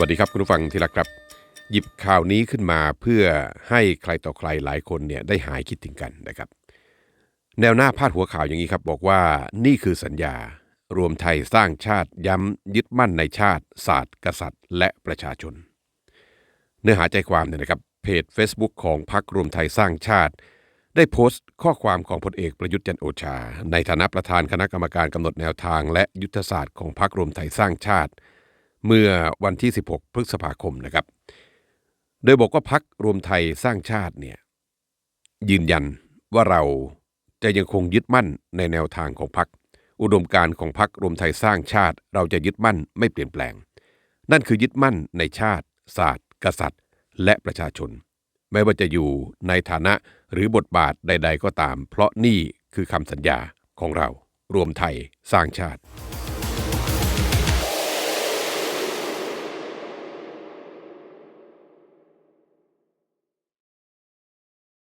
วัสดีครับคุณผู้ฟังที่รักครับ หยิบข่าวนี้ขึ้นมาเพื่อให้ใครต่อใครหลายคนเนี่ยได้หายคิดถึงกันนะครับ แนวหน้าพาดหัวข่าวอย่างนี้ครับ บอกว่านี่คือสัญญารวมไทยสร้างชาติย้ำยึดมั่นในชาติ ศาสตร์ กษัตริย์ และประชาชน เนื้อหาใจความเนี่ยนะครับ เพจ Facebook ของพรรครวมไทยสร้างชาติ ได้โพสต์ข้อความของพลเอกประยุทธ์จันโอชา ในฐานะประธานคณะกรรมการกำหนดแนวทาง และยุทธศาสตร์ของพรรครวมไทยสร้างชาติ เมื่อวันที่ 16 พฤษภาคมนะครับ โดยบอกว่าพักรวมไทยสร้างชาติเนี่ยยืนยันว่าเราจะยังคงยึดมั่นในแนวทางของพักอุดมการของพักรวมไทยสร้างชาติ เราจะยึดมั่นไม่เปลี่ยนแปลง นั่นคือยึดมั่นในชาติ ศาสตร์ กษัตริย์ และประชาชน ไม่ว่าจะอยู่ในฐานะหรือบทบาทใด ๆ ก็ตาม เพราะนี่คือคำสัญญาของเรา รวมไทยสร้างชาติ